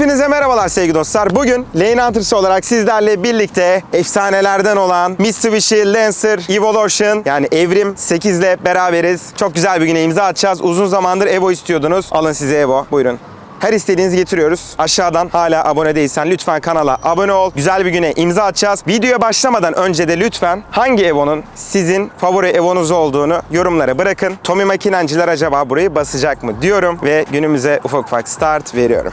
Hepinize merhabalar sevgili dostlar. Bugün Lane Hunters'ı olarak sizlerle birlikte efsanelerden olan Mitsubishi Lancer Evolution yani Evrim 8 ile beraberiz. Çok güzel bir güne imza atacağız. Uzun zamandır Evo istiyordunuz. Alın size Evo. Buyurun. Her istediğinizi getiriyoruz. Aşağıdan hala abone değilsen lütfen kanala abone ol. Güzel bir güne imza atacağız. Videoya başlamadan önce de lütfen hangi Evo'nun sizin favori Evo'nuz olduğunu yorumlara bırakın. Tommy Makinenciler acaba burayı basacak mı diyorum ve günümüze ufak ufak start veriyorum.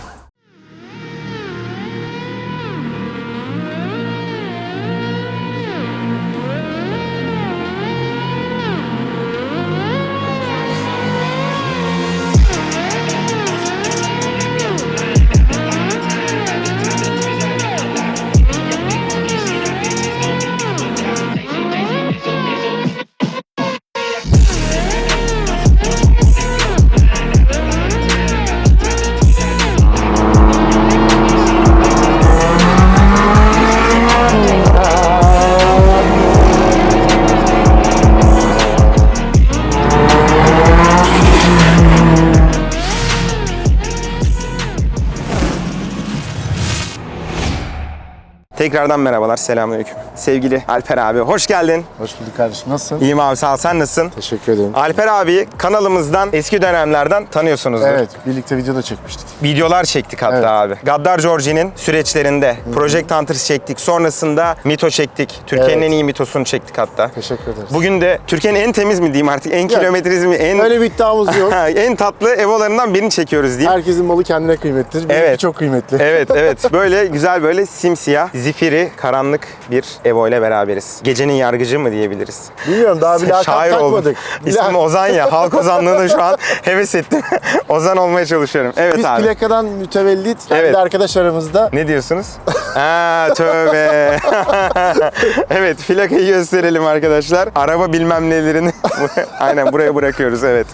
Tekrardan merhabalar, selamünaleyküm. Sevgili Alper abi, hoş geldin. Hoş bulduk kardeşim. Nasılsın? İyiyim abi, sağ ol. Sen nasılsın? Teşekkür ederim. Alper abi kanalımızdan eski dönemlerden tanıyorsunuzdur. Evet, birlikte video da çekmiştik. Videolar çektik hatta Evet. abi. Gaddar Georgie'nin süreçlerinde Project Hunters çektik. Sonrasında Mito çektik. Türkiye'nin Evet. en iyi mitosunu çektik hatta. Teşekkür ederiz. Bugün de Türkiye'nin en temiz mi diyeyim artık, en kilometriz mi, en Öyle bir iddiamız yok. en tatlı evolarından birini çekiyoruz diyeyim. Herkesin malı kendine kıymetlidir. Benimki Evet. çok kıymetli. Evet evet böyle güzel böyle simsiyah zifiri karanlık bir Evo ile beraberiz. Gecenin yargıcı mı diyebiliriz? Bilmiyorum daha bir lakap Şair oldum. takmadık. İsmim Ozan ya. Halk ozanlığını şu an heves ettim. Ozan olmaya çalışıyorum. Evet Biz abi. plakadan mütevellit Evet. arkadaş aramızda Ne diyorsunuz? Aa tövbe. evet plakayı gösterelim arkadaşlar. Araba bilmem nelerini aynen buraya bırakıyoruz evet.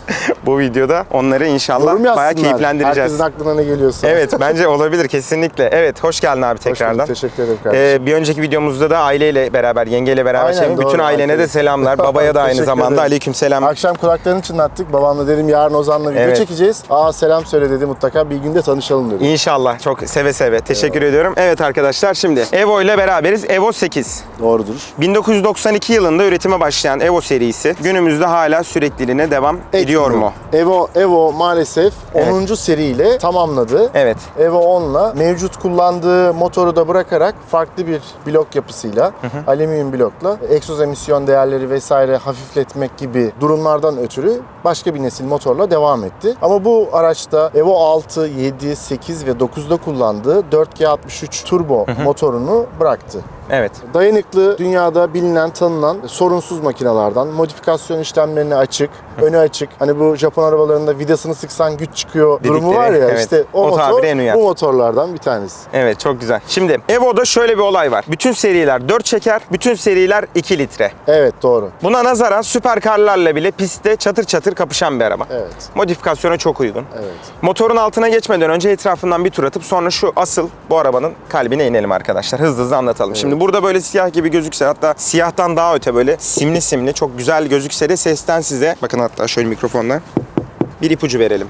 Bu videoda onları inşallah bayağı keyiflendireceğiz. Herkesin aklına ne geliyorsa. Evet bence olabilir kesinlikle. Evet hoş geldin abi Hoş bulduk, tekrardan. Teşekkür ederim kardeşim. Ee, bir önceki videomuzda da aileyle beraber, yengeyle beraber Aynen. Bütün doğru, ailene de aferin. selamlar. Babaya da aynı Teşekkür zamanda ederim. aleyküm selam. Akşam kulaklarını çınlattık. Babamla dedim yarın Ozan'la video Evet. çekeceğiz. Aa selam söyle dedi mutlaka. Bir günde tanışalım dedi. İnşallah çok seve seve. Teşekkür ediyorum. Evet arkadaşlar şimdi Evo ile beraberiz. Evo 8. Doğrudur. 1992 yılında üretime başlayan Evo serisi günümüzde hala sürekliliğine devam ediyor mu? Evo Evo maalesef Evet. 10. seriyle tamamladı. Evet. Evo 10'la mevcut kullandığı motoru da bırakarak farklı bir blok yapısıyla, alüminyum blokla egzoz emisyon değerleri vesaire hafifletmek gibi durumlardan ötürü başka bir nesil motorla devam etti. Ama bu araçta Evo 6, 7, 8 ve 9'da kullandığı 4G63 turbo motorunu bıraktı. Evet. Dayanıklı, dünyada bilinen, tanınan sorunsuz makinelerden, modifikasyon işlemlerine açık, önü açık. Hani bu Japon arabalarında vidasını sıksan güç çıkıyor durumu Dedikleri, var ya evet. işte o, O motor en bu motorlardan bir tanesi. Evet çok güzel. Şimdi Evo'da şöyle bir olay var. Bütün seriler 4 çeker, bütün seriler 2 litre. Evet doğru. Buna nazaran süperkarlarla bile pistte çatır çatır kapışan bir araba. Evet. Modifikasyona çok uygun. Evet. Motorun altına geçmeden önce etrafından bir tur atıp sonra şu asıl bu arabanın kalbine inelim arkadaşlar. Hızlı hızlı anlatalım. Şimdi burada böyle siyah gibi gözükse hatta siyahtan daha öte böyle simli simli çok güzel gözükse de sesten size bakın hatta şöyle mikrofonla bir ipucu verelim.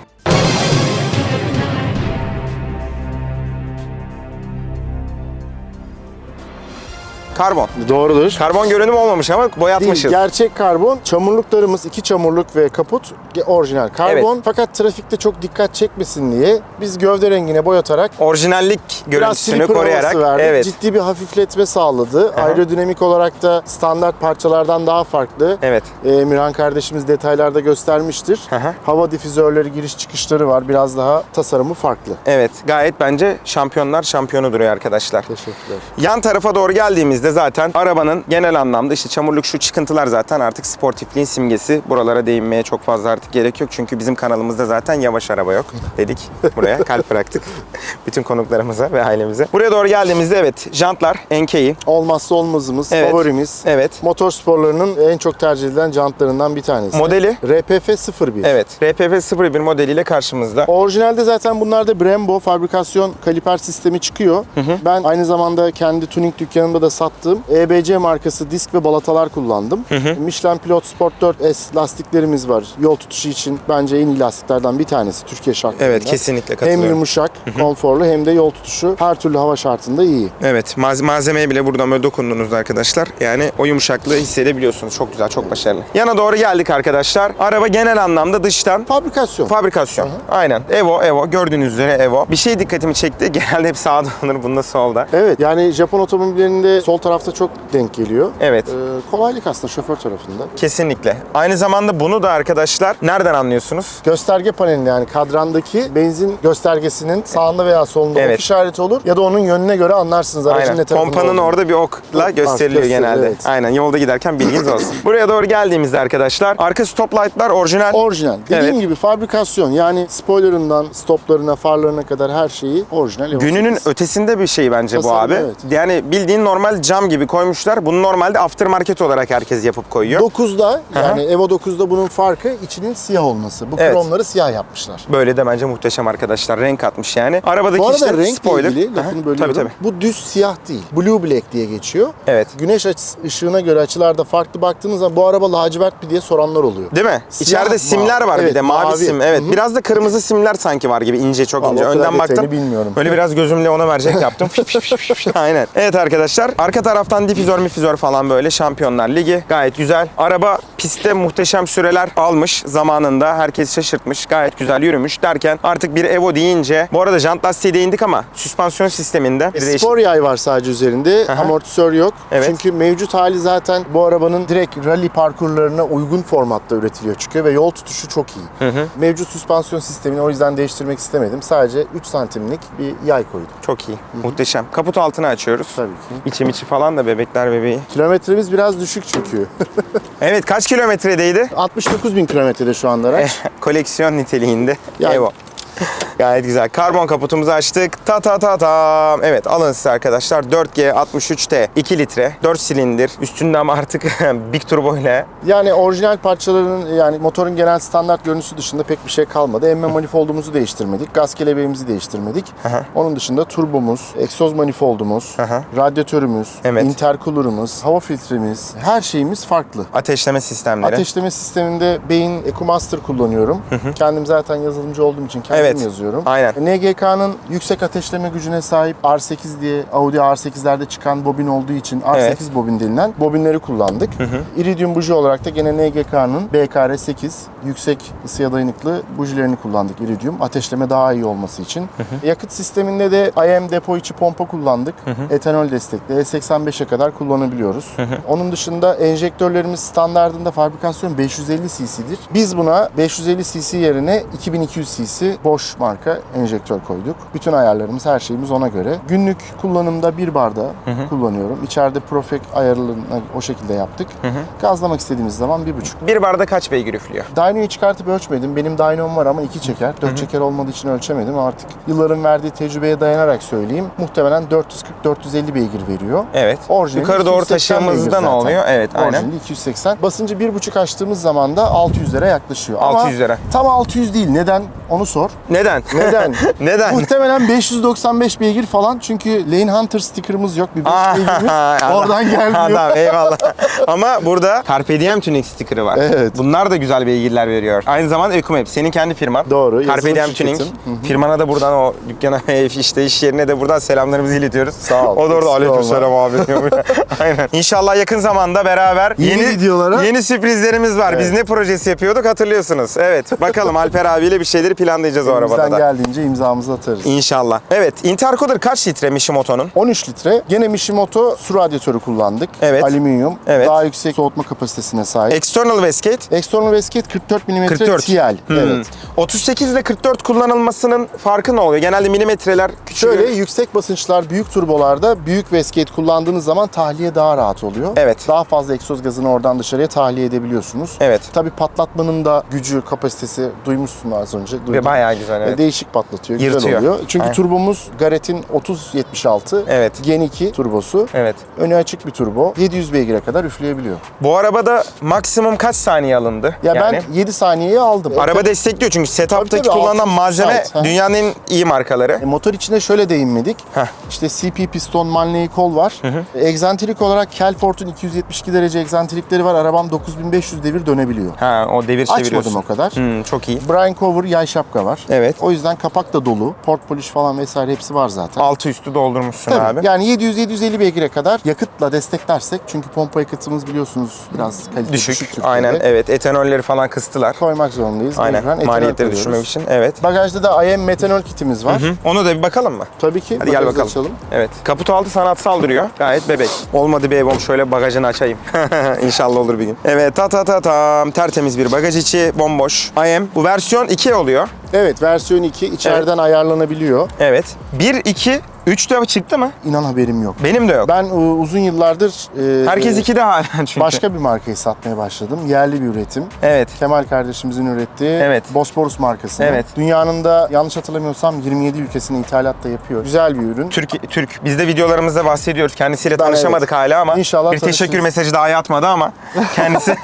Karbon. Doğrudur. Karbon görünüm olmamış ama Değil, boyatmışız. gerçek karbon. Çamurluklarımız iki çamurluk ve kaput orijinal karbon. Fakat trafikte çok dikkat çekmesin diye biz gövde rengine boyatarak Orijinallik görüntüsünü koruyarak havası verdi. evet. Ciddi bir hafifletme sağladı. Aerodinamik olarak da standart parçalardan daha farklı. Evet. Ee, Miran kardeşimiz detaylarda göstermiştir. Hı. Hava difüzörleri, giriş çıkışları var. Biraz daha tasarımı farklı. Evet, gayet bence şampiyonlar şampiyonu duruyor arkadaşlar. Teşekkürler. Yan tarafa doğru geldiğimizde zaten arabanın genel anlamda işte çamurluk şu çıkıntılar zaten artık sportifliğin simgesi. Buralara değinmeye çok fazla artık gerek yok. Çünkü bizim kanalımızda zaten yavaş araba yok dedik. Buraya kalp bıraktık. Bütün konuklarımıza ve ailemize. Buraya doğru geldiğimizde evet jantlar NK'yi. Olmazsa olmazımız, Evet. favorimiz. Evet. Motor sporlarının en çok tercih edilen jantlarından bir tanesi. Modeli? RPF 01. Evet. RPF 01 modeliyle karşımızda. Orijinalde zaten bunlarda Brembo fabrikasyon kaliper sistemi çıkıyor. Ben aynı zamanda kendi tuning dükkanımda da sattım. Kullandığım EBC markası disk ve balatalar kullandım. Michelin Pilot Sport 4S lastiklerimiz var. Yol tutuşu için bence en iyi lastiklerden bir tanesi Türkiye şartlarında. Evet kesinlikle Hem katılıyorum. yumuşak, konforlu hem de yol tutuşu her türlü hava şartında iyi. Evet maz- malzemeye bile buradan böyle dokunduğunuzda arkadaşlar yani o yumuşaklığı hissedebiliyorsunuz. Çok güzel, çok başarılı. Yana doğru geldik arkadaşlar. Araba genel anlamda dıştan Fabrikasyon. fabrikasyon. Aynen. Evo, Evo. Gördüğünüz üzere Evo. Bir şey dikkatimi çekti. Genelde hep sağda olur, bunda solda. Evet yani Japon otomobillerinde sol tarafta çok denk geliyor. Evet. Ee, kolaylık aslında şoför tarafında. Kesinlikle. Aynı zamanda bunu da arkadaşlar nereden anlıyorsunuz? Gösterge panelinde yani kadrandaki benzin göstergesinin sağında veya solunda Evet. ok işareti olur ya da onun yönüne göre anlarsınız aracın Aynen. ne Pompanın olduğunu. orada bir okla Ok, gösteriliyor gösteriyor, genelde. evet. Aynen. Yolda giderken bilginiz olsun. Buraya doğru geldiğimizde arkadaşlar arka stop light'lar orijinal. Orijinal. Dediğim Evet. gibi fabrikasyon yani spoilerından stoplarına, farlarına kadar her şeyi orijinal. Gününün 8. ötesinde bir şey bence bu Tasarım, abi. evet. Yani bildiğin normal cam gibi koymuşlar. Bunu normalde aftermarket olarak herkes yapıp koyuyor. 9'da yani Evo 9'da bunun farkı içinin siyah olması. Bu Evet. kromları siyah yapmışlar. Böyle de bence muhteşem arkadaşlar. Renk atmış yani. Arabadaki Bu arada işte renkle spoiler. ilgili Aha, lafını bölüyorum. Tabii tabii. Bu düz siyah değil. Blue black diye geçiyor. Evet. Güneş ışığına göre açılarda farklı baktığınız zaman bu araba lacivert mi diye soranlar oluyor. Değil mi? Siyah, İçeride simler var bir Evet, de mavi, mavi. sim. Evet. Hı hı. Biraz da kırmızı simler sanki var gibi ince çok Vallahi ince. Önden baktım. bilmiyorum. Böyle biraz gözümle ona verecek yaptım. Aynen. Evet arkadaşlar. Arka taraftan difüzör mifüzör falan böyle Şampiyonlar Ligi. Gayet güzel. Araba pistte muhteşem süreler almış zamanında. Herkes şaşırtmış. Gayet güzel yürümüş derken artık bir Evo deyince bu arada jant lastiğe değindik ama süspansiyon sisteminde bir değişik. Spor yay var sadece üzerinde. Aha. Amortisör yok. Evet. Çünkü mevcut hali zaten bu arabanın direkt rally parkurlarına uygun formatta üretiliyor çıkıyor ve yol tutuşu çok iyi. Mevcut süspansiyon sistemini o yüzden değiştirmek istemedim. Sadece 3 santimlik bir yay koydum. Çok iyi. Muhteşem. Kaput altına açıyoruz. Tabii ki. İçim içi falan da bebekler bebeği. Kilometremiz biraz düşük çünkü. Evet kaç kilometredeydi? 69 bin kilometrede şu anda araç. Koleksiyon niteliğinde. Yani- Evo. Gayet güzel. Karbon kaputumuzu açtık. Ta ta ta ta. Evet alın size arkadaşlar. 4G 63T 2 litre 4 silindir. Üstünde ama artık Big Turbo ile Yani orijinal parçaların yani motorun genel standart görüntüsü dışında pek bir şey kalmadı. Emme manifoldumuzu değiştirmedik. Gaz kelebeğimizi değiştirmedik. Onun dışında turbomuz, egzoz manifoldumuz, Aha. radyatörümüz, Evet. intercooler'ımız, hava filtremiz, her şeyimiz farklı. ateşleme sistemleri. Ateşleme sisteminde Beyin EcoMaster kullanıyorum. Kendim zaten yazılımcı olduğum için kendim Evet. yazıyorum. Aynen. NGK'nın yüksek ateşleme gücüne sahip R8 diye Audi R8'lerde çıkan bobin olduğu için R8 Evet. bobin denilen bobinleri kullandık. Iridium buji olarak da gene NGK'nın BKR8 yüksek ısıya dayanıklı bujilerini kullandık Iridium. Ateşleme daha iyi olması için. Yakıt sisteminde de IM depo içi pompa kullandık. Etanol destekli. E85'e kadar kullanabiliyoruz. Onun dışında enjektörlerimiz standartında fabrikasyon 550 cc'dir. Biz buna 550 cc yerine 2200 cc Bosch marka enjektör koyduk. Bütün ayarlarımız, her şeyimiz ona göre. Günlük kullanımda bir bardağı kullanıyorum. İçeride Profek ayarlarını o şekilde yaptık. Gazlamak istediğimiz zaman bir buçuk. Bir barda kaç beygir üflüyor? Dyno'yu çıkartıp ölçmedim. Benim Dyno'm var ama iki çeker. Dört çeker olmadığı için ölçemedim. Artık yılların verdiği tecrübeye dayanarak söyleyeyim. Muhtemelen 440-450 beygir veriyor. Evet. Orijinali Yukarı doğru 280 beygir taşıyamızda ne oluyor? Evet aynen. Orijinali 280. Basıncı 1.5 açtığımız zaman da 600'lere yaklaşıyor. 600 lira. Ama tam 600 değil. Neden? Onu sor. Neden? Neden? Neden? Muhtemelen 595 beygir falan çünkü Lane Hunter sticker'ımız yok. Bir 5 Aa, beygirimiz oradan gelmiyor. Adam eyvallah. Ama burada Carpe Diem Tuning sticker'ı var. Evet. Bunlar da güzel beygirler veriyor. Aynı zamanda Ecomap senin kendi firman. Doğru, Carpe Diem Tuning. Firmana da buradan o dükkana işte iş yerine de buradan selamlarımızı iletiyoruz. Sağ ol. O da orada aleykümselam abi. Aynen. İnşallah yakın zamanda beraber Yeni videolara- yeni sürprizlerimiz var. Biz Evet. ne projesi yapıyorduk hatırlıyorsunuz. Evet. Bakalım Alper abiyle bir şeyleri planlayacağız o arabada da. geldiğince imzamızı atarız. İnşallah. Evet. Intercooler kaç litre Mishimoto'nun? 13 litre. Gene Mishimoto su radyatörü kullandık. Evet. Alüminyum. Evet. Daha yüksek soğutma kapasitesine sahip. External wastegate. External wastegate 44 mm 44. TL. Hmm. Evet. 38 ile 44 kullanılmasının farkı ne oluyor? Genelde milimetreler küçülüyor. Şöyle yüksek basınçlar büyük turbolarda büyük wastegate kullandığınız zaman tahliye daha rahat oluyor. Evet. Daha fazla egzoz gazını oradan dışarıya tahliye edebiliyorsunuz. Evet. Tabii patlatmanın da gücü, kapasitesi duymuşsun az önce. Ve duydum. bayağı güzel, evet. Değişik patlatıyor. Yırtıyor. Güzel oluyor. Çünkü Aynen. turbomuz Garrett'in 3076 Evet. Gen 2 turbosu. Evet. Önü açık bir turbo. 700 beygire kadar üfleyebiliyor. Bu arabada maksimum kaç saniye alındı? Ya yani? ben 7 saniyeye aldım. Araba destekliyor çünkü setup'taki kullanılan malzeme site. dünyanın en iyi markaları. E, motor içine şöyle değinmedik. Heh. İşte CP piston manley kol var. E, Egzantrik olarak Kelfort'un 272 derece egzantrikleri var. Arabam 9500 devir dönebiliyor. Ha o devir Açmadım çeviriyorsun. o kadar. Hmm, çok iyi. Brian Cover yay şapka var. Evet. O yüzden kapak da dolu. Port polish falan vesaire hepsi var zaten. Altı üstü doldurmuşsun Tabii. abi. Yani 700-750 beygire kadar yakıtla desteklersek çünkü pompa yakıtımız biliyorsunuz biraz kalite düşük, Düşük. Türkiye'de. Aynen evet etanolleri falan kıstılar. Koymak zorundayız. Mecburen Aynen etanol maliyetleri koyuyoruz. düşürmek için. Evet. Bagajda da IM metanol kitimiz var. Hı, Onu da bir bakalım mı? Tabii ki. Hadi gel Bagajı bakalım. açalım. Evet. Kaput altı sanatsal duruyor. Gayet bebek. Olmadı evim şöyle bagajını açayım. İnşallah olur bir gün. Evet ta ta ta tam tertemiz bir bagaj içi bomboş. IM. Bu versiyon 2 oluyor. Evet versiyon 2 içeriden ayarlanabiliyor. Evet. 1, 2, 3 de çıktı mı? İnan haberim yok. Benim de yok. Ben e, uzun yıllardır e, Herkes e, 2 de hala çünkü. başka bir markayı satmaya başladım. Yerli bir üretim. Evet. Kemal kardeşimizin ürettiği Evet. Bosporus markası. Evet. Dünyanın da yanlış hatırlamıyorsam 27 ülkesine ithalat da yapıyor. Güzel bir ürün. Türk, Türk. Biz de videolarımızda bahsediyoruz. Kendisiyle Ben tanışamadık evet. hala ama İnşallah bir teşekkür tanışırız. mesajı daha atmadı ama kendisi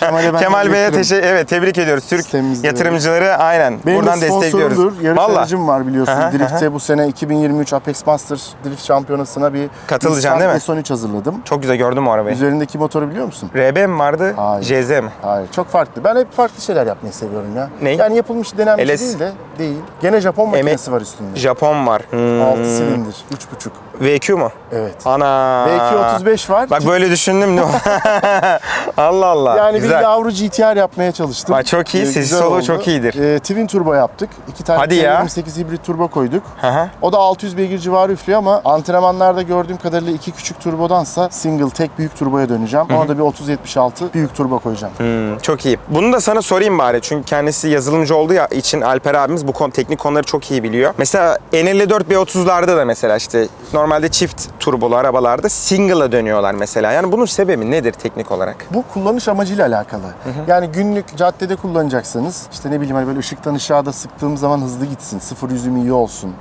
Kemal'e ben Kemal Bey'e teşekkür evet tebrik ediyoruz. Türk Sitemimizde yatırımcıları aynen Benim buradan de destekliyoruz. sponsorumdur. Yarış aracım var biliyorsun. Aha, Drift'te bu sene 2023 Apex Master Drift Şampiyonası'na bir Katılacaksın Nissan değil mi? S13 hazırladım. çok güzel gördüm o arabayı. Üzerindeki motoru biliyor musun? RB mi vardı? Hayır. JZ mi? Hayır. Çok farklı. Ben hep farklı şeyler yapmayı seviyorum ya. Ney? Yani yapılmış denenmiş LS. değil de değil. Gene Japon makinesi var üstünde. Japon var. Hmm. 6 silindir. 3.5. VQ mu? Evet. Ana. VQ 35 var. Bak böyle düşündüm. Allah Allah. yani güzel. bir yavru GTR yapmaya çalıştım. Vay, çok iyi. Ee, Sesi soluğu çok iyidir. Ee, twin turbo yaptık. İki tane Hadi ya. 28 hibrit turbo koyduk. Hı hı. O da 600 beygir civarı üflüyor ama antrenmanlarda gördüğüm kadarıyla iki küçük turbodansa single tek büyük turboya döneceğim. Ona da bir 3076 büyük turbo koyacağım. Hmm, çok iyi. Bunu da sana sorayım bari. Çünkü kendisi yazılımcı olduğu ya için Alper abimiz bu konu, teknik konuları çok iyi biliyor. Mesela N54 B30'larda da mesela işte normalde çift turbolu arabalarda single'a dönüyorlar mesela. Yani bunun sebebi nedir teknik olarak? Bu kullanış amacıyla alakalı. Yani günlük caddede kullanacaksanız işte ne bileyim hani böyle ışıktan ışığa da sıktığım zaman hızlı gitsin. 0 yüzüm iyi olsun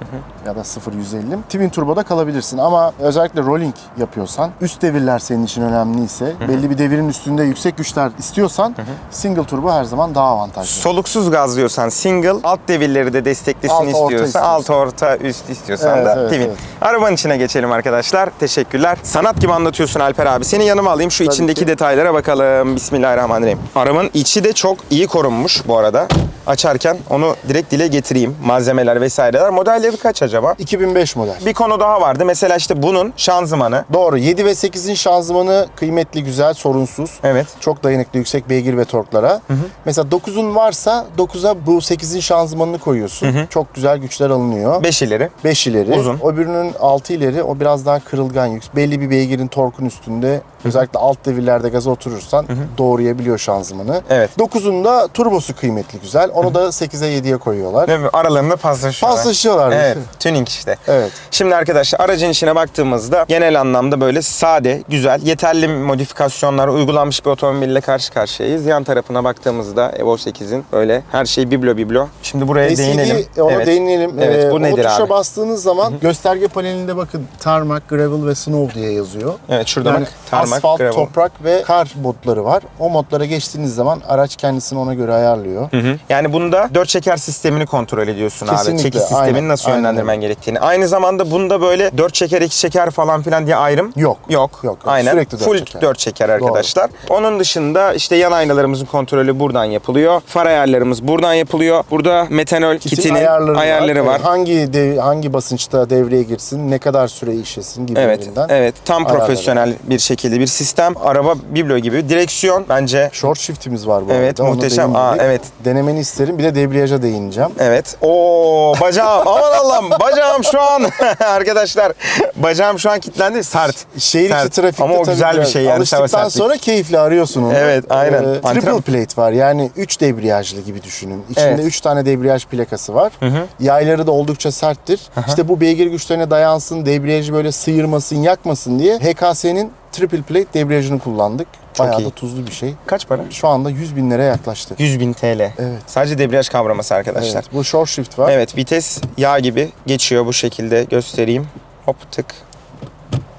ya da 0 150. Twin turboda kalabilirsin ama özellikle rolling yapıyorsan üst devirler senin için önemliyse belli bir devirin üstünde yüksek güçler istiyorsan single turbo her zaman daha avantajlı. Soluksuz gazlıyorsan single, alt devirleri de desteklesin Alt, istiyorsan, istiyorsan. alt orta üst istiyorsan Evet, da evet, twin. evet. Arabanın içine geçelim arkadaşlar. Teşekkürler. Sanat gibi anlatıyorsun Alper abi. Seni yanıma alayım. Şu Tabii içindeki ki. detaylara bakalım. Bismillahirrahmanirrahim. Arabanın içi de çok iyi korunmuş bu arada. Açarken onu direkt dile getireyim. Malzemeler vesaireler. Modelleri kaç acaba? 2005 model. Bir konu daha vardı. Mesela işte bunun şanzımanı. Doğru. 7 ve 8'in şanzımanı kıymetli, güzel, sorunsuz. Evet. Çok dayanıklı, yüksek beygir ve torklara. Mesela 9'un varsa 9'a bu 8'in şanzımanını koyuyorsun. Çok güzel güçler alınıyor. 5 ileri. 5 ileri. Uzun. Öbürünün 6 ileri. O biraz daha kırılgan yüksek. Belli bir beygirin torkun üstünde. Özellikle alt devirlerde gaza oturursan doğrayabiliyor şanzımanı. Evet. 9'un da turbosu kıymetli güzel. Onu da 8'e 7'ye koyuyorlar. Değil mi? Aralarında paslaşıyorlar. Paslaşıyorlar. Evet. Tuning işte. Evet. Şimdi arkadaşlar aracın içine baktığımızda genel anlamda böyle sade, güzel, yeterli modifikasyonlar uygulanmış bir otomobille karşı karşıyayız. Yan tarafına baktığımızda Evo 8'in böyle her şey biblo biblo. Şimdi buraya değinelim. LCD ona Evet. değinelim. Evet, Ee, bu nedir tuşa abi? bastığınız zaman gösterge panelinde bakın tarmac, gravel ve snow diye yazıyor. Evet şurada Yani bak. Tarmac, asfalt, gravel. toprak ve kar modları var. O modlara geçtiğiniz zaman araç kendisini ona göre ayarlıyor. Hı hı. Yani bunda dört çeker sistemini kontrol ediyorsun abi. Kesinlikle, Çekiş sistemini aynen, nasıl aynen yönlendirmen öyle. gerektiğini. Aynı zamanda bunda böyle dört çeker, iki çeker falan filan diye ayrım Yok. Yok. Yok. Aynen. Sürekli dört Full çeker. dört çeker arkadaşlar. Onun dışında işte yan aynalarımızın kontrolü buradan yapılıyor. Far ayarlarımız buradan yapılıyor. Burada metanol Kitin kitinin ayarları, ayarları, var. Evet, Hangi dev- hangi basınçta devreye girsin, ne kadar süre işlesin Evet, gibilerinden. evet. Tam ayarları profesyonel bir şekilde bir sistem. Araba biblo gibi. Direksiyon bence Short shift'imiz var bu Evet, arada. onu muhteşem. Aa, evet. Denemeni isterim. Bir de debriyaja değineceğim. Evet. Oo bacağım. Aman Allah'ım. Bacağım şu an. Arkadaşlar bacağım şu an kilitlendi. Sert. Şehir içi Sert. trafikte Ama o tabii güzel bir biraz şey yani. Alıştıktan sertlik. sonra keyifle arıyorsun onu. Evet, aynen. Ee, triple Antrenman- plate var. Yani 3 debriyajlı gibi düşünün. İçinde Evet. 3 tane debriyaj plakası var. Yayları da oldukça serttir. İşte bu beygir güçlerine dayansın, debriyajı böyle sıyırmasın, yakmasın diye HKS'nin triple plate debriyajını kullandık. Çok Bayağı iyi. da tuzlu bir şey. Kaç para? Şu anda 100 bin liraya yaklaştı. 100 bin TL. Evet. Sadece debriyaj kavraması arkadaşlar. Evet. Bu short shift var. Evet vites yağ gibi geçiyor bu şekilde göstereyim. Hop tık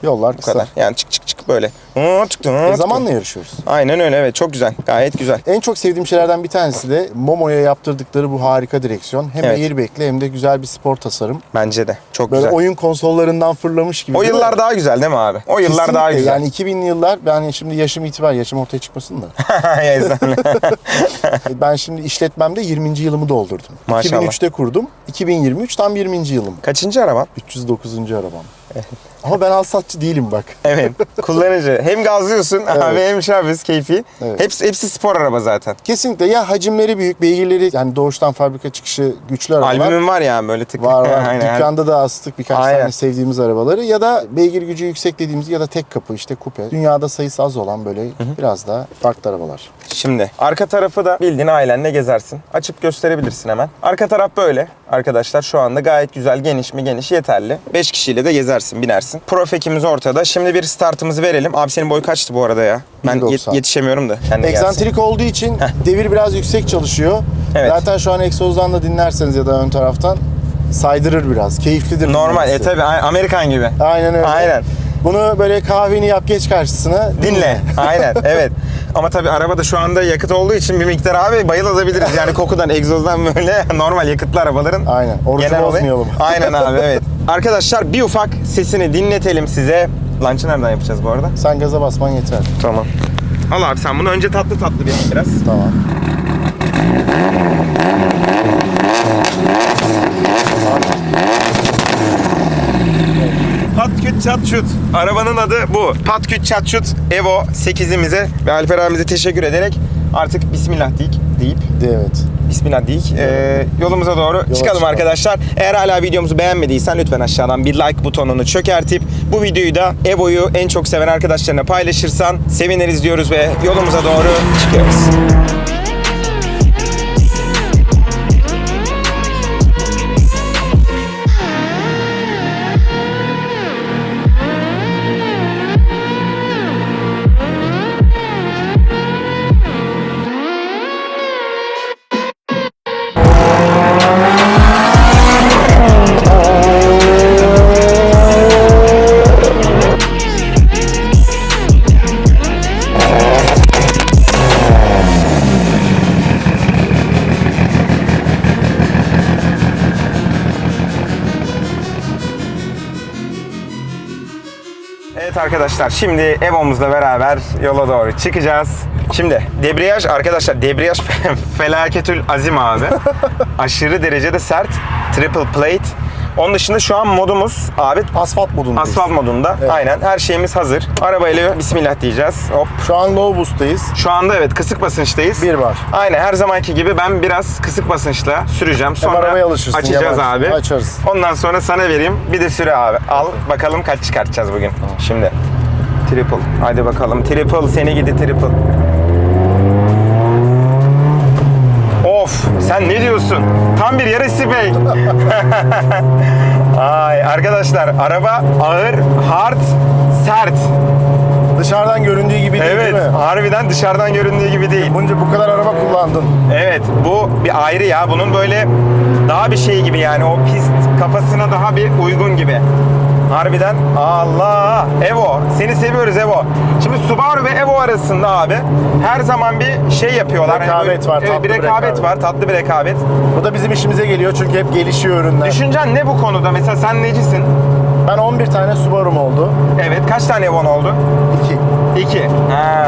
Yollar bu kısa. kadar. Yani çık çık çık böyle. E, zamanla yarışıyoruz. Aynen öyle evet çok güzel. Gayet güzel. En çok sevdiğim şeylerden bir tanesi de Momo'ya yaptırdıkları bu harika direksiyon. Hem Evet. airbag'li hem de güzel bir spor tasarım. Bence de. Çok Böyle güzel. oyun konsollarından fırlamış gibi. O mi? yıllar daha güzel değil mi abi? O yıllar daha Kesinlikle. güzel. Yani 2000'li yıllar ben şimdi yaşım itibar yaşım ortaya çıkmasın da. Estağfurullah. ben şimdi işletmemde 20. yılımı doldurdum. Maşallah. 2003'te kurdum. 2023 tam 20. yılım. Kaçıncı araban? 309. arabam. Ama ben alsatçı değilim bak. Evet. Kullanıcı. Hem gazlıyorsun abi hem şey yapıyorsun keyfi. Evet. Hepsi, hepsi spor araba zaten. Kesinlikle ya hacimleri büyük, beygirleri yani doğuştan fabrika çıkışı güçlü arabalar. Albümün var ya böyle tık. Var var. Aynen. Dükkanda da astık birkaç Aynen. tane sevdiğimiz arabaları ya da beygir gücü yüksek dediğimiz ya da tek kapı işte kupe. Dünyada sayısı az olan böyle biraz daha farklı arabalar. Şimdi arka tarafı da bildiğin ailenle gezersin. Açıp gösterebilirsin hemen. Arka taraf böyle arkadaşlar şu anda gayet güzel geniş mi geniş yeterli. 5 kişiyle de gezersin binersin. Profekimiz ortada. Şimdi bir startımızı verelim. Abi senin boy kaçtı bu arada ya? Ben 1.90. yet- yetişemiyorum da. Gelsin. Egzantrik olduğu için devir biraz yüksek çalışıyor. Evet. Zaten şu an egzozdan da dinlerseniz ya da ön taraftan saydırır biraz. Keyiflidir. Normal. E dinlemesi. tabi Amerikan gibi. Aynen öyle. Aynen. Bunu böyle kahveni yap geç karşısına. Dinle. Aynen. Evet. Ama tabii arabada şu anda yakıt olduğu için bir miktar abi bayılabiliriz. Yani kokudan, egzozdan böyle normal yakıtlı arabaların. Aynen. Orucu bozmayalım. Aynen abi evet. Arkadaşlar bir ufak sesini dinletelim size. Lunch'ı nereden yapacağız bu arada? Sen gaza basman yeter. Tamam. Al abi sen bunu önce tatlı tatlı bir biraz. Tamam. Pat küt çat şut. Arabanın adı bu. Pat küt çat şut Evo 8'imize ve Alper abimize teşekkür ederek artık Bismillah deyip, deyip De evet. Bismillah deyik. Ee, yolumuza doğru çıkalım çıkalım. arkadaşlar. Eğer hala videomuzu beğenmediysen lütfen aşağıdan bir like butonunu çökertip bu videoyu da Evo'yu en çok seven arkadaşlarına paylaşırsan seviniriz diyoruz ve yolumuza doğru çıkıyoruz. Arkadaşlar şimdi Evo'muzla beraber yola doğru çıkacağız. Şimdi debriyaj arkadaşlar debriyaj felaketül azim abi. Aşırı derecede sert. Triple plate. Onun dışında şu an modumuz abi Asfalt modundayız. asfalt modunda. Evet. Aynen her şeyimiz hazır. Arabayla bismillah diyeceğiz. Hop. Şu an low boost'tayız. Şu anda evet kısık basınçtayız. Bir var. Aynen her zamanki gibi ben biraz kısık basınçla süreceğim. Sonra arabaya alışırsın, açacağız yaparsın. abi. Açarız. Ondan sonra sana vereyim. Bir de süre abi. Al bakalım kaç çıkartacağız bugün. Şimdi. Triple. Haydi bakalım. Triple seni gidi triple. Of sen ne diyorsun? Tam bir yarış bey. Ay arkadaşlar araba ağır, hard, sert. Dışarıdan göründüğü gibi değil, Evet değil mi? harbiden dışarıdan göründüğü gibi değil. Bunca bu kadar araba kullandın. Evet bu bir ayrı ya. Bunun böyle daha bir şey gibi yani o pist kafasına daha bir uygun gibi. Harbiden Allah Evo seni seviyoruz Evo. Şimdi Subaru ve Evo arasında abi her zaman bir şey yapıyorlar. Hani Rekabet var, Evet, tatlı bir bir rekabet, rekabet. var, tatlı bir rekabet. Bu da bizim işimize geliyor çünkü hep gelişiyor ürünler. Düşüncen ne bu konuda? Mesela sen necisin? Ben 11 tane Subaru'm oldu. Evet kaç tane Evo'n oldu? 2. İki. Ha,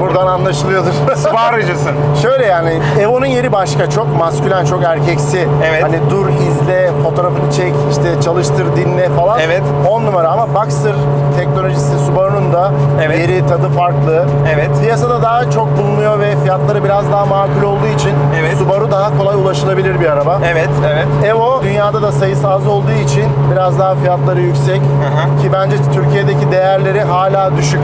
Buradan anlaşılıyordur. Subaru'cusun. Şöyle yani Evo'nun yeri başka. Çok maskülen, çok erkeksi. Evet. Hani dur, izle, fotoğrafını çek, işte çalıştır, dinle falan. Evet. 10 numara ama Boxster teknolojisi Subaru'nun da Evet. yeri, tadı farklı. Evet. Piyasada daha çok bulunuyor ve fiyatları biraz daha makul olduğu için Evet. Subaru daha kolay ulaşılabilir bir araba. Evet, evet. Evo dünyada da sayısı az olduğu için biraz daha fiyatları yüksek. hı. Ki bence Türkiye'deki değerleri hala düşük.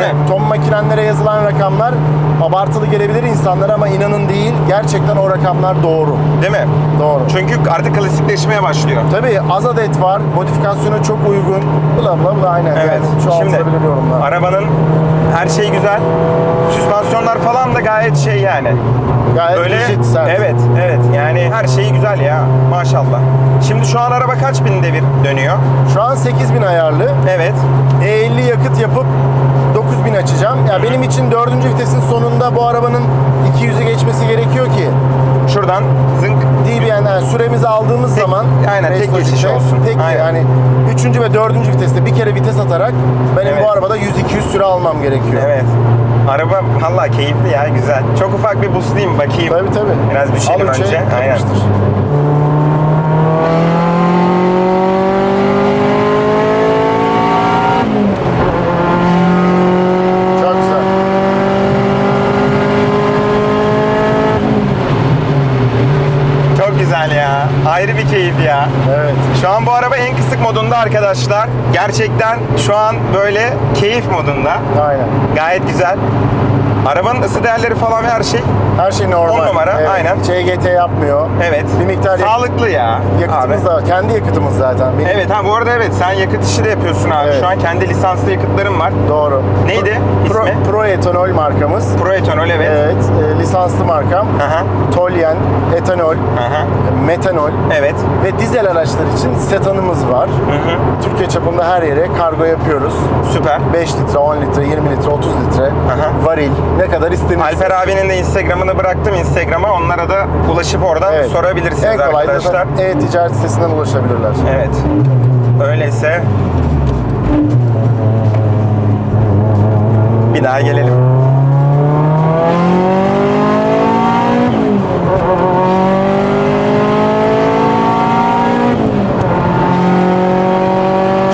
Değil Hani mi? Ton makinelere yazılan rakamlar abartılı gelebilir insanlara ama inanın değil. Gerçekten o rakamlar doğru. Değil mi? Doğru. Çünkü artık klasikleşmeye başlıyor. Tabii az adet var. Modifikasyona çok uygun. Bla bla bla aynen. Evet. Yani Şimdi yorumlar. arabanın her şeyi güzel. Süspansiyonlar falan da gayet şey yani. Gayet Böyle rigid, sert. evet evet yani her şeyi güzel ya maşallah. Şimdi şu an araba kaç bin devir dönüyor? Şu an 8000 ayarlı. Evet. E50 yakıt yapıp 9000 açacağım. Ya benim için dördüncü vitesin sonunda bu arabanın 200'ü geçmesi gerekiyor ki Şuradan zınk DBN'den süremizi aldığımız zaman aynen, tek geçiş olsun. Tek Aynen. yani 3. ve 4. viteste bir kere vites atarak benim Evet. bu arabada 100-200 süre almam gerekiyor. Evet. Araba valla keyifli ya güzel. Çok ufak bir boostlayayım bakayım. Tabii tabii. Biraz düşelim Al önce. Aynen. yapıştır. Çok güzel. Çok güzel ya. Ayrı bir keyif ya. Evet. Şu an bu araba en modunda arkadaşlar. Gerçekten şu an böyle keyif modunda. Aynen. Gayet güzel. Arabanın ısı değerleri falan her şey. Her şey normal. On numara, Evet. aynen. EGT yapmıyor. Evet. Bir miktar Sağlıklı ya. yakıtımız abi. da kendi yakıtımız zaten. Benim Evet ha bu arada evet sen yakıt işi de yapıyorsun abi. Evet. Şu an kendi lisanslı yakıtların var. Doğru. Neydi Pro, ismi? Pro etanol markamız. Pro etanol evet. Evet, e, lisanslı markam. Aha. Tolyen, etanol, Aha. metanol Evet. ve dizel araçlar için setanımız var. Türkiye çapında her yere kargo yapıyoruz. Süper. 5 litre, 10 litre, 20 litre, 30 litre, Aha. varil ne kadar istenirse. Alper abinin de Instagram'ını bıraktım Instagram'a. Onlara da ulaşıp oradan Evet. sorabilirsiniz en kolay arkadaşlar. e-ticaret sitesinden ulaşabilirler. Evet. Öyleyse bir daha gelelim.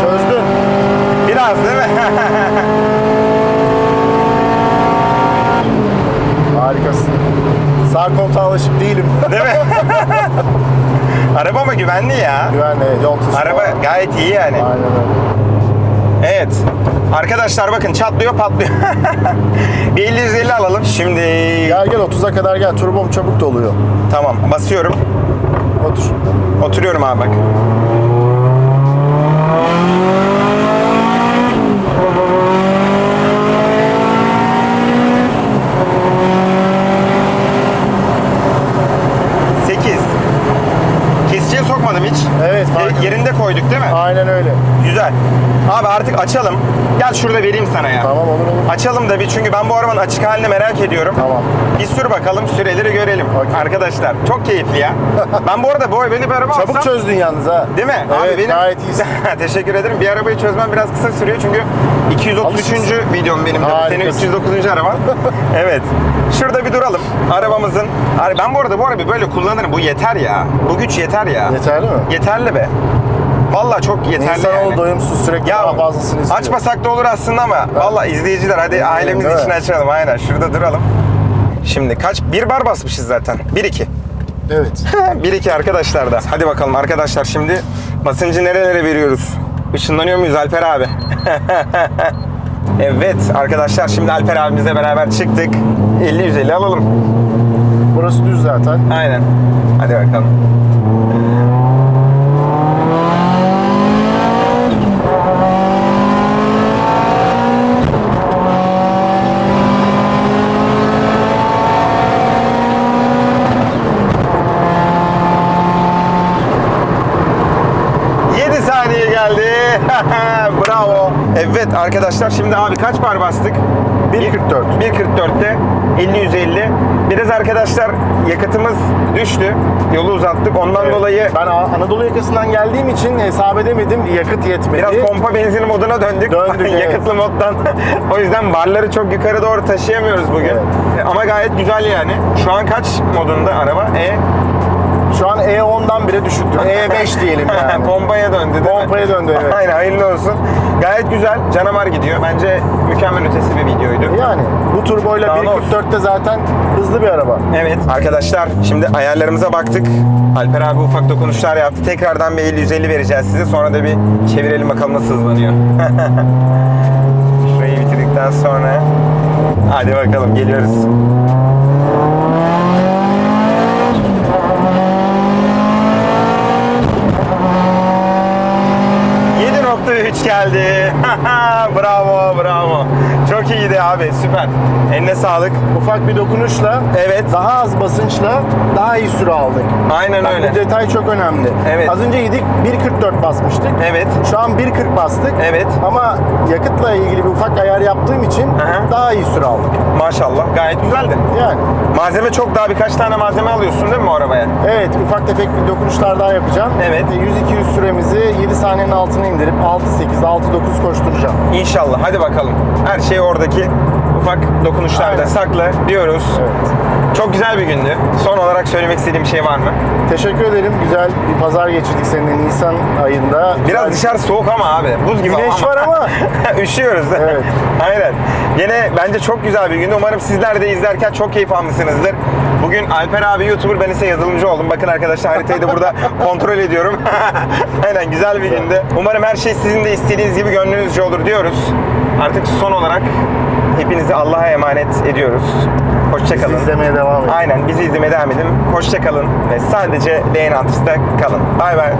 Çözdün. Biraz değil mi? Harikasın. Sağ koltuğa alışık değilim. değil mi? Araba mı güvenli ya? Güvenli, yol tutuşu Araba falan. gayet iyi yani. Aynen öyle. Evet. Arkadaşlar bakın çatlıyor patlıyor. bir 50 alalım. Şimdi Gel gel 30'a kadar gel. Turbom çabuk doluyor. tamam basıyorum. Otur. Oturuyorum abi bak. Yerinde koyduk değil mi? Aynen öyle. Güzel. Abi artık açalım. Gel şurada vereyim sana ya. Tamam olur olur. Açalım da bir çünkü ben bu arabanın açık halini merak ediyorum. Tamam. Bir sür bakalım süreleri görelim. Okey. Arkadaşlar çok keyifli ya. ben bu arada bu böyle bir araba Çabuk alsam... çözdün yalnız ha. Değil mi? Evet, Abi benim... gayet iyisin. Teşekkür ederim. Bir arabayı çözmem biraz kısa sürüyor çünkü 233. Alışırsın. videom benim. Senin Harikasın. 309. araban. evet. Şurada bir duralım. Arabamızın... Ben bu arada bu arabayı böyle kullanırım. Bu yeter ya. Bu güç yeter ya. Yeterli mi? Yeterli be. Vallahi çok yeterli İnsanoğlu yani. doyumsuz sürekli daha fazlasını istiyor. Açmasak da olur aslında ama vallahi izleyiciler hadi ailemiz değil mi? için açalım aynen şurada duralım. Şimdi kaç? Bir bar basmışız zaten. 1-2. Evet. 1-2 arkadaşlar da. Hadi bakalım arkadaşlar şimdi basıncı nerelere veriyoruz? Işınlanıyor muyuz Alper abi? evet arkadaşlar şimdi Alper abimizle beraber çıktık. 50-150 alalım. Burası düz zaten. Aynen. Hadi bakalım. Yedi saniye Bravo. Evet arkadaşlar şimdi abi kaç bar bastık? 1.44. 1.44'te 50-150. Biraz arkadaşlar yakıtımız düştü. Yolu uzattık. Ondan Evet. dolayı Ben A- Anadolu yakasından geldiğim için hesap edemedim. Yakıt yetmedi. biraz pompa benzini moduna döndük. Döndük, evet. Yakıtlı moddan. o yüzden barları çok yukarı doğru taşıyamıyoruz bugün. Evet. Ama gayet güzel yani. Şu an kaç modunda araba? E Şu an E10'dan bile düşüktür. E5 diyelim yani. Pompaya döndü değil mi? Pompaya döndü, evet. Aynen hayırlı olsun. Gayet güzel. Canavar gidiyor. Bence mükemmel ötesi bir videoydu. yani bu turboyla Daha ne olsun? 1.44'te zaten hızlı bir araba. Evet arkadaşlar şimdi ayarlarımıza baktık. Alper abi ufak dokunuşlar yaptı. Tekrardan bir 50-150 vereceğiz size. Sonra da bir çevirelim bakalım nasıl hızlanıyor. Şurayı bitirdik dedikten sonra hadi bakalım geliyoruz. ...7.3 geldi. bravo, bravo. Çok iyiydi abi, süper. Eline sağlık. Ufak bir dokunuşla Evet. daha az basınçla daha iyi süre aldık. Aynen Bak öyle. bu detay çok önemli. Evet. Az önce gittik 1.44 basmıştık. Evet. Şu an 1.40 bastık. Evet. Ama yakıtla ilgili bir ufak ayar yaptığım için Aha. daha iyi süre aldık. Maşallah, gayet güzeldi. Yani Malzeme çok daha birkaç tane malzeme alıyorsun değil mi bu arabaya? evet ufak tefek bir dokunuşlar daha yapacağım. Evet. 100-200 süremizi 7 saniyenin altına indirip 6-8, 6-9 koşturacağım. İnşallah. Hadi bakalım. Her şey oradaki ufak dokunuşlarda Aynen. saklı diyoruz. Evet. Çok güzel bir gündü. Son olarak söylemek istediğim bir şey var mı? Teşekkür ederim. Güzel bir pazar geçirdik seninle Nisan ayında. Biraz Güzel- dışarı soğuk ama abi. Buz gibi Güneş var ama. Üşüyoruz. Evet. Aynen. Gene bence çok güzel bir gündü. Umarım sizler de izlerken çok keyif almışsınızdır. Bugün Alper abi YouTuber, ben ise yazılımcı oldum. Bakın arkadaşlar haritayı da burada kontrol ediyorum. Aynen güzel bir gündü. Umarım her şey sizin de istediğiniz gibi gönlünüzce olur diyoruz. Artık son olarak hepinizi Allah'a emanet ediyoruz. Hoşçakalın. Bizi izlemeye devam edin. Aynen bizi izlemeye devam edin. Hoşçakalın ve sadece Antıs'ta kalın. Bay bay.